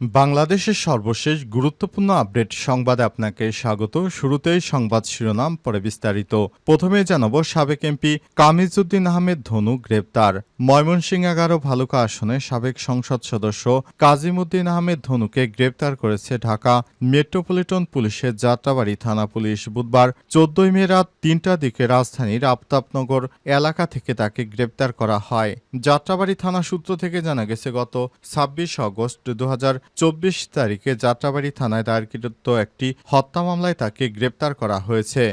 বাংলাদেশের সর্বশেষ গুরুত্বপূর্ণ আপডেট সংবাদে আপনাকে স্বাগত। শুরুতেই সংবাদ শিরোনাম, পরে বিস্তারিত। প্রথমে জানাব, সাবেক এমপি কামিজউদ্দিন আহমেদ ধনু গ্রেপ্তার। ময়মনসিংহ এগারো ভালুকা আসনে সাবেক সংসদ সদস্য কাজিমুদ্দিন আহমেদ ধনুকে গ্রেপ্তার করেছে ঢাকা মেট্রোপলিটন পুলিশের যাত্রাবাড়ি থানা পুলিশ। বুধবার চোদ্দই মে রাত তিনটার দিকে রাজধানীর আফতাবনগর এলাকা থেকে তাকে গ্রেপ্তার করা হয়। যাত্রাবাড়ি থানা সূত্র থেকে জানা গেছে, গত ছাব্বিশ আগস্ট দু চব্বিশ তারিখে যাত্রাবাড়ি থানায় দায়েরকৃত একটি হত্যা মামলায় তাকে গ্রেপ্তার করা হয়েছে।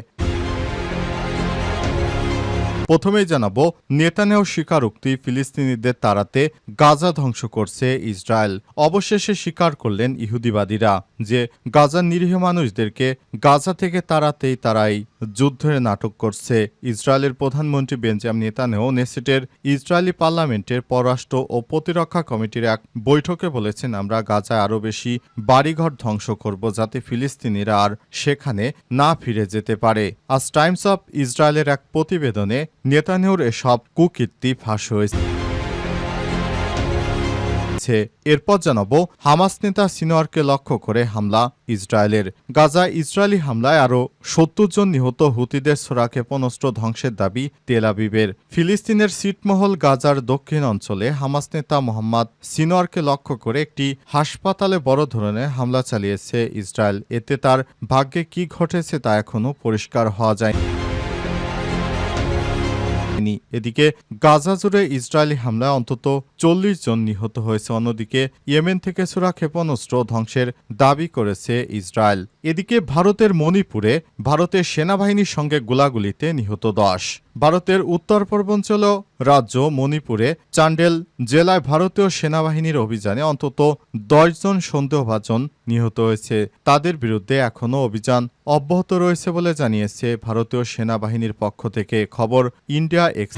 প্রথমেই জানাব নেতানেও স্বীকারোক্তি ফিলিস্তিনিদের তাড়াতে গাজা ধ্বংস করছে ইসরায়েল। অবশেষে স্বীকার করলেন ইহুদিবাদীরা যে, গাজার নিরীহ মানুষদেরকে গাজা থেকে তাড়াতেই তারাই যুদ্ধের নাটক করছে। ইসরায়েলের প্রধানমন্ত্রী বেঞ্জাম নেতানেও নেসেটের ইসরায়েলি পার্লামেন্টের পররাষ্ট্র ও প্রতিরক্ষা কমিটির এক বৈঠকে বলেছেন, আমরা গাজায় আরও বেশি বাড়িঘর ধ্বংস করব যাতে ফিলিস্তিনিরা আর সেখানে না ফিরে যেতে পারে। আজ টাইমস অফ ইসরায়েলের এক প্রতিবেদনে নেতানিয়াহুর এসব কুকীর্তি ফাঁস হয়েছে। এরপর জানাব, হামাস নেতা সিনোয়ারকে লক্ষ্য করে হামলা ইসরায়েলের। গাজা ইসরায়েলি হামলায় আরও সত্তর জন নিহত হুতিদের ছোড়া ক্ষেপণাস্ত্র ধ্বংসের দাবি তেল আবিবের। ফিলিস্তিনের সিটমহল গাজার দক্ষিণ অঞ্চলে হামাস নেতা মোহাম্মদ সিনোয়ারকে লক্ষ্য করে একটি হাসপাতালে বড় ধরনের হামলা চালিয়েছে ইসরায়েল। এতে তার ভাগ্যে কি ঘটেছে তা এখনও পরিষ্কার হওয়া যায় হয়নি এদিকে গাজা জুড়ে ইসরায়েলি হামলায় অন্তত চল্লিশ জন নিহত হয়েছে। অন্যদিকে ইয়েমেন থেকে সুরা ক্ষেপণাস্ত্র ধ্বংসের দাবি করেছে ইসরায়েল। এদিকে ভারতের মণিপুরে ভারতের সেনাবাহিনীর সঙ্গে গোলাগুলিতে নিহত দশ। ভারতের উত্তর পূর্বাঞ্চল রাজ্য মণিপুরে চান্ডেল জেলায় ভারতীয় সেনাবাহিনীর অভিযানে অন্তত দশজন সন্দেহভাজন নিহত হয়েছে। তাদের বিরুদ্ধে এখনও অভিযান অব্যাহত রয়েছে বলে জানিয়েছে ভারতীয় সেনাবাহিনীর পক্ষ থেকে খবর ইন্ডিয়া এক্স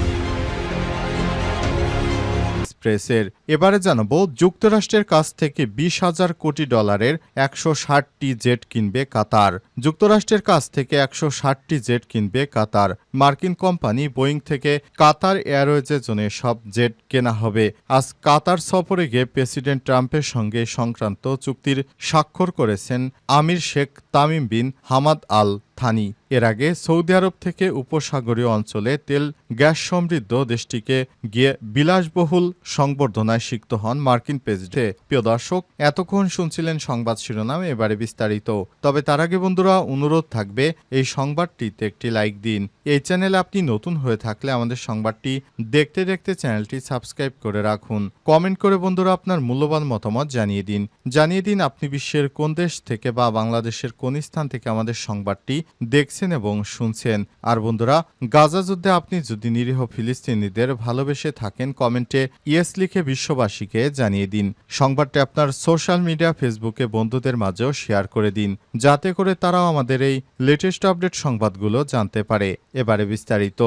এক্সপ্রেসের এবারে জানাব, যুক্তরাষ্ট্রের কাছ থেকে বিশ হাজার কোটি ডলারের একশো ষাটটি জেট কিনবে কাতার। যুক্তরাষ্ট্রের কাছ থেকে একশো ষাটটি জেট কিনবে কাতার। মার্কিন কোম্পানি বোয়িং থেকে কাতার এয়ারওয়েজের জন্য সব জেট কেনা হবে। আজ কাতার সফরে গিয়ে প্রেসিডেন্ট ট্রাম্পের সঙ্গে সংক্রান্ত চুক্তির স্বাক্ষর করেছেন আমির Sheikh Tamim bin Hamad Al Thani. এর আগে সৌদি আরব থেকে উপসাগরীয় অঞ্চলে তেল গ্যাস সমৃদ্ধ দেশটিকে গিয়ে বিলাসবহুল সংবর্ধনায় সিক্ত হন মার্কিন প্রেসিডেন্ট। প্রিয় দর্শক, এতক্ষণ শুনছিলেন সংবাদ শিরোনাম এবারে বিস্তারিত। তবে তার আগে বন্ধুরা, অনুরোধ থাকবে এই সংবাদটিতে একটি লাইক দিন। এই চ্যানেলে আপনি নতুন হয়ে থাকলে আমাদের সংবাদটি দেখতে দেখতে চ্যানেলটি সাবস্ক্রাইব করে রাখুন। কমেন্ট করে বন্ধুরা আপনার মূল্যবান মতামত জানিয়ে দিন। জানিয়ে দিন আপনি বিশ্বের কোন দেশ থেকে বা বাংলাদেশের কোন স্থান থেকে আমাদের সংবাদটি দেখছেন এবং শুনছেন। আর বন্ধুরা, গাজা যুদ্ধে আপনি যদি নিরীহ ফিলিস্তিনিদের ভালোবেসে থাকেন, কমেন্টে ইয়েস লিখে বিশ্ববাসীকে জানিয়ে দিন। সংবাদটি আপনার সোশ্যাল মিডিয়া, ফেসবুকে বন্ধুদের মাঝেও শেয়ার করে দিন। যাতে করে তারাও আমাদের এই লেটেস্ট আপডেট সংবাদগুলো জানতে পারে। এবারে বিস্তারিত।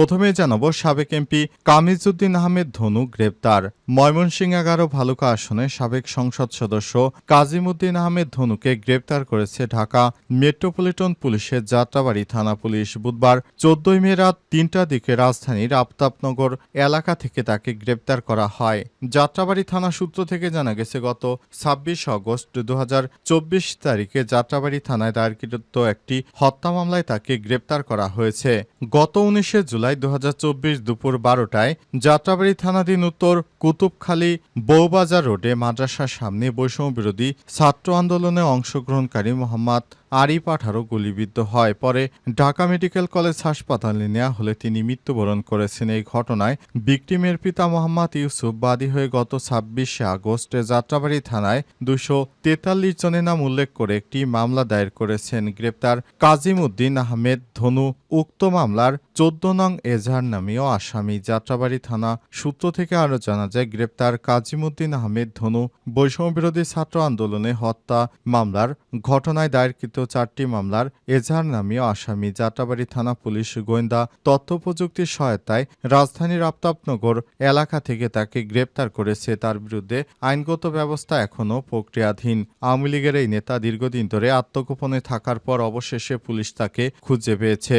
প্রথমে জানাব, সাবেক এমপি কামিজউদ্দিন আহমেদ ধনু গ্রেপ্তার। ময়মনসিংহ এগারো ভালুকা আসনে সাবেক সংসদ সদস্য কাজিমুদ্দিন আহমেদ ধনুকে গ্রেপ্তার করেছে ঢাকা মেট্রোপলিটন পুলিশের যাত্রাবাড়ি থানা পুলিশ। বুধবার চোদ্দই মে রাত তিনটার দিকে রাজধানীর আফতাবনগর এলাকা থেকে তাকে গ্রেপ্তার করা হয়। যাত্রাবাড়ি থানা সূত্র থেকে জানা গেছে, গত ছাব্বিশ আগস্ট দু হাজার চব্বিশ তারিখে যাত্রাবাড়ি থানায় দায়েরকৃত একটি হত্যা মামলায় তাকে গ্রেপ্তার করা হয়েছে। গত উনিশে জুলাই দু হাজার চব্বিশ দুপুর বারোটায় যাত্রাবাড়ি থানাধীন উত্তর কুতুবখালী বৌবাজার রোডে মাদ্রাসার সামনে বৈষম্য বিরোধী ছাত্র আন্দোলনে অংশগ্রহণকারী মোহাম্মদ আরিফ আঠারো গুলিবিদ্ধ হয়। পরে ঢাকা মেডিকেল কলেজ হাসপাতালে নেওয়া হলে তিনি মৃত্যুবরণ করেছেন। এই ঘটনায় বিক্টিমের পিতা মোহাম্মদ ইউসুফ বাদী হয়ে গত ছাব্বিশে আগস্টে যাত্রাবাড়ি থানায় দুশো তেতাল্লিশ জনের নাম উল্লেখ করে একটি মামলা দায়ের করেছেন। গ্রেপ্তার কাজিম উদ্দিন আহমেদ, ধনু উক্ত মামলার চোদ্দ নং এজাহার নামীয় আসামি। যাত্রাবাড়ি থানা সূত্র থেকে আরও জানা যায়, গ্রেপ্তার কাজিমুদ্দিন আহমেদ, ধনু বৈষম্য বিরোধী ছাত্র আন্দোলনে হত্যা মামলার ঘটনায় দায়েরকৃত চারটি মামলার এজাহার নামীয় আসামি যাত্রাবাড়ি থানা পুলিশ গোয়েন্দা তথ্য প্রযুক্তির সহায়তায় রাজধানীর আফতাবনগর এলাকা থেকে তাকে গ্রেপ্তার করেছে। তার বিরুদ্ধে আইনগত ব্যবস্থা এখনও প্রক্রিয়াধীন। আওয়ামী লীগের এই নেতা দীর্ঘদিন ধরে আত্মগোপনে থাকার পর অবশেষে পুলিশ তাকে খুঁজে পেয়েছে।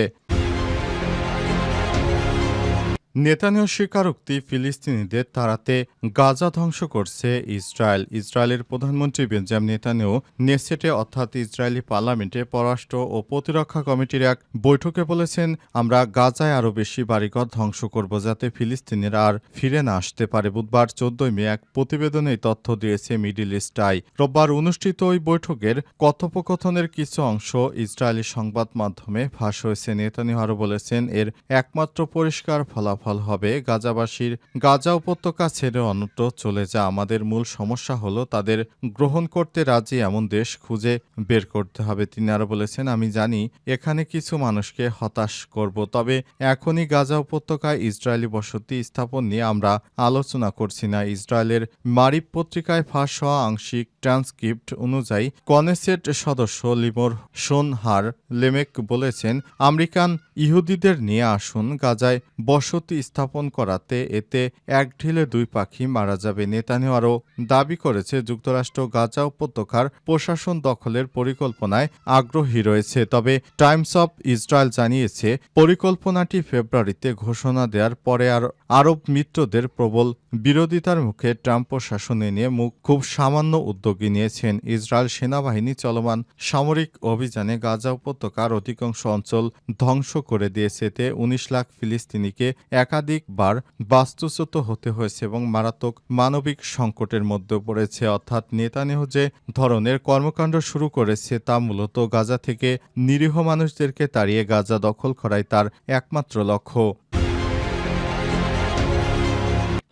নেতানীয় স্বীকারোক্তি ফিলিস্তিনিদের তাড়াতে গাজা ধ্বংস করছে ইসরায়েল। ইসরায়েলের প্রধানমন্ত্রী বেঞ্জাম নেতানিয়াহু নেসেটে, অর্থাৎ ইসরায়েলি পার্লামেন্টে পররাষ্ট্র ও প্রতিরক্ষা কমিটির এক বৈঠকে বলেছেন, আমরা গাজায় আরও বেশি বাড়িঘর ধ্বংস করব যাতে ফিলিস্তিনিরা আর ফিরে না আসতে পারে। বুধবার চোদ্দই মে এক প্রতিবেদনে তথ্য দিয়েছে মিডিল ইস্ট আই। রোববার অনুষ্ঠিত ওই বৈঠকের কথোপকথনের কিছু অংশ ইসরায়েলি সংবাদ মাধ্যমে ফাঁস হয়েছে। নেতানিয়াহু আরও বলেছেন, এর একমাত্র পরিষ্কার ফলাফল ফলাফল হবে। গাজাবাসীর গাজা উপত্যকা ছেড়ে অন্যত্র চলে যা আমাদের মূল সমস্যা হলো তাদের গ্রহণ করতে রাজি এমন দেশ খুঁজে বের করতে হবে, তিনি আরও বলেছেন। আমি জানি এখানে কিছু মানুষকে হতাশ করব, তবে এখনই গাজা উপত্যকায় ইসরায়েলি বসতি স্থাপন নিয়ে আমরা আলোচনা করছি না। ইসরায়েলের মারিব পত্রিকায় ফাঁস হওয়া আংশিক ট্রান্সক্রিপ্ট অনুযায়ী কনেসেট সদস্য লিমোর সোনহার লেমেক বলেছেন, আমেরিকান ইহুদিদের নিয়ে আসুন, গাজায় বসতি স্থাপন করাতে এতে এক ঢিলে দুই পাখি মারা যাবে। নেতানিও আরও দাবি করেছে, যুক্তরাষ্ট্র গাজা উপত্যকার প্রশাসন দখলের পরিকল্পনায় আগ্রহী রয়েছে, তবে টাইমস অব ইসরায়েল জানিয়েছে, পরিকল্পনাটি ফেব্রুয়ারিতে ঘোষণা দেওয়ার পরে আর আরব মিত্রদের প্রবল বিরোধিতার মুখে ট্রাম্প প্রশাসনে নিয়ে মুখ খুব সামান্য উদ্যোগী নিয়েছেন ইসরায়েল সেনাবাহিনী চলমান সামরিক অভিযানে গাজা উপত্যকার অধিকাংশ অঞ্চল ধ্বংস করে দিয়েছে। এতে উনিশ লাখ ফিলিস্তিনিকে একাধিকবার বাস্তুচ্যুত হতে হয়েছে এবং মারাত্মক মানবিক সংকটের মধ্যে পড়েছে। অর্থাৎ নেতানিয়াহু যে ধরনের কর্মকাণ্ড শুরু করেছে তা মূলত গাজা থেকে নিরীহ মানুষদেরকে তাড়িয়ে গাজা দখল করাই তার একমাত্র লক্ষ্য।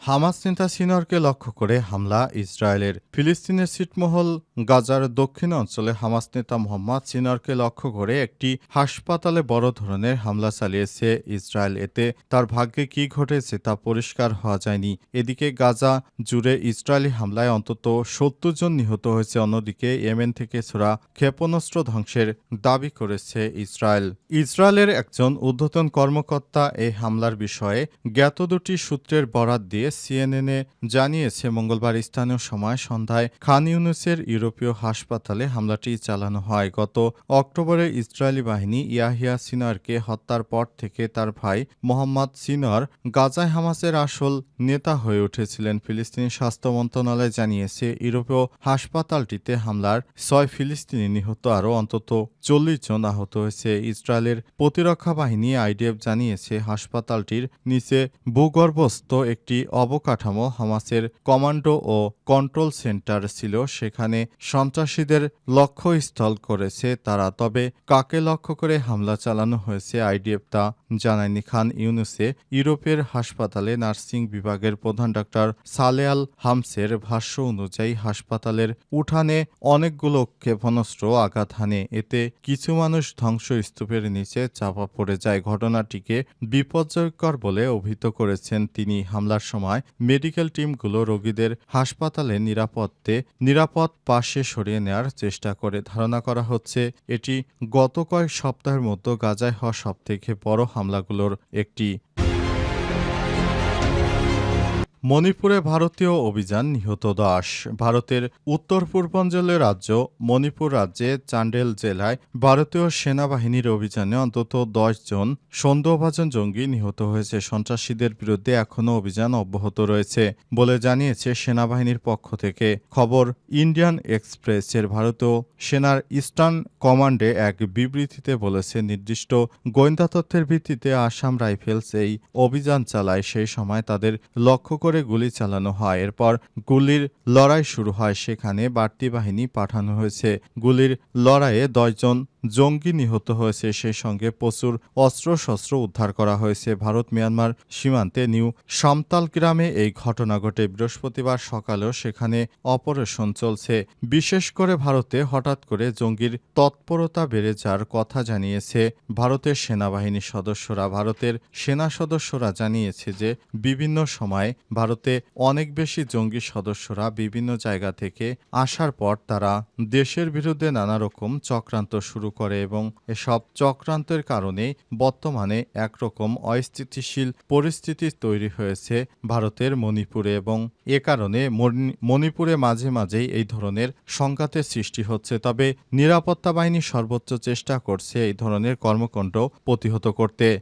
হামাস নেতা সিনরকে লক্ষ্য করে হামলা ইসরায়েলের ফিলিস্তিনের ছিটমহল গাজার দক্ষিণ অঞ্চলে হামাস নেতা মোহাম্মদ সিনরকে লক্ষ্য করে একটি হাসপাতালে বড় ধরনের হামলা চালিয়েছে ইসরায়েল। এতে তার ভাগ্যে কি ঘটেছে তা পরিষ্কার হওয়া যায়নি। এদিকে গাজা জুড়ে ইসরায়েলি হামলায় অন্তত সত্তর জন নিহত হয়েছে। অন্যদিকে ইয়েমেন থেকে ছোড়া ক্ষেপণাস্ত্র ধ্বংসের দাবি করেছে ইসরায়েল। ইসরায়েলের একজন ঊর্ধ্বতন কর্মকর্তা এই হামলার বিষয়ে জ্ঞাত দুটি সূত্রের বরাত দিয়ে সিএনএনএ জানিয়েছে, মঙ্গলবার স্থানীয় সময় সন্ধ্যায় খান ইউনুসের ইউরোপীয় হাসপাতালে হামলাটি চালানো হয়। গত অক্টোবরে ইসরায়েলি বাহিনী ইয়াহিয়া সিনারকে হত্যার পর থেকে তার ভাই মোহাম্মদ সিনর গাজায় হামাসের আসল নেতা হয়ে উঠেছিলেন। ফিলিস্তিনি স্বাস্থ্য মন্ত্রণালয় জানিয়েছে, ইউরোপীয় হাসপাতালটিতে হামলার ছয় ফিলিস্তিনি নিহত আরও অন্তত চল্লিশ জন আহত হয়েছে। ইসরায়েলের প্রতিরক্ষা বাহিনী আইডিএফ জানিয়েছে, হাসপাতালটির নিচে ভূগর্ভস্থ একটি অবকাঠামো হামাসের কমান্ডো ও কন্ট্রোল সেন্টার ছিল। সেখানে সন্ত্রাসীদের লক্ষ্যস্থল করেছে তারা। তবে কাকে লক্ষ্য করে হামলা চালানো হয়েছে আইডিএফ তা জানায়নি খান ইউনুসে। ইউরোপের হাসপাতালে নার্সিং বিভাগের প্রধান ডাক্তার সালেয়াল হামসের ভাষ্য অনুযায়ী হাসপাতালের উঠানে অনেকগুলো ক্ষেপণাস্ত্র আঘাত হানে। এতে কিছু মানুষ ধ্বংসস্তূপের নিচে চাপা পড়ে যায়। ঘটনাটিকে বিপর্যয়কর বলে অভিহিত করেছেন তিনি। হামলার সময় মেডিকেল টিমগুলো রোগীদের হাসপাতালে নিরাপত্তে নিরাপদ পাশে সরিয়ে নেওয়ার চেষ্টা করে। ধারণা করা হচ্ছে, এটি গত কয়েক সপ্তাহের মতো গাজায় হওয়া সবথেকে বড় হামলাগুলোর একটি মণিপুরে ভারতীয় অভিযান নিহত দাস। ভারতের উত্তর পূর্বাঞ্চলের রাজ্য মণিপুর রাজ্যে চান্ডেল জেলায় ভারতীয় সেনাবাহিনীর অভিযানে অন্তত দশ জন সন্দেহভাজন জঙ্গি নিহত হয়েছে। সন্ত্রাসীদের বিরুদ্ধে এখনও অভিযান অব্যাহত রয়েছে বলে জানিয়েছে সেনাবাহিনীর পক্ষ থেকে। খবর, ইন্ডিয়ান এক্সপ্রেসের ভারতীয় সেনার ইস্টার্ন কমান্ডে এক বিবৃতিতে বলেছে, নির্দিষ্ট গোয়েন্দা তথ্যের ভিত্তিতে আসাম রাইফেলস এই অভিযান চালায়। সেই সময় তাদের লক্ষ্য করে গুলি চালানো হয়। এরপর গুলির লড়াই শুরু হয়। সেখানে বাড়তি বাহিনী পাঠানো হয়েছে। গুলির লড়াইয়ে দশজন জঙ্গি নিহত হয়েছে। সেই সঙ্গে প্রচুর অস্ত্রশস্ত্র উদ্ধার করা হয়েছে। ভারত মিয়ানমার সীমান্তে নিউ সামতাল গ্রামে এই ঘটনা ঘটে। বৃহস্পতিবার সকালেও সেখানে অপারেশন চলছে। বিশেষ করে ভারতে হঠাৎ করে জঙ্গির তৎপরতা বেড়ে যাওয়ার কথা জানিয়েছে ভারতের সেনাবাহিনীর সদস্যরা। ভারতের সেনা সদস্যরা জানিয়েছে যে বিভিন্ন সময় ভারতে অনেক বেশি জঙ্গি সদস্যরা বিভিন্ন জায়গা থেকে আসার পর তারা দেশের বিরুদ্ধে নানা রকম চক্রান্ত শুরু করে এবং এসব চক্রান্তের কারণে বর্তমানে একরকম অস্থিতিশীল পরিস্থিতি তৈরি হয়েছে ভারতের মণিপুরে এবং এ কারণে মণি- মণিপুরে মাঝে মাঝেই এই ধরনের সংঘাতের সৃষ্টি হচ্ছে। তবে নিরাপত্তা বাহিনী সর্বোচ্চ চেষ্টা করছে এই ধরনের কর্মকাণ্ড প্রতিহত করতে।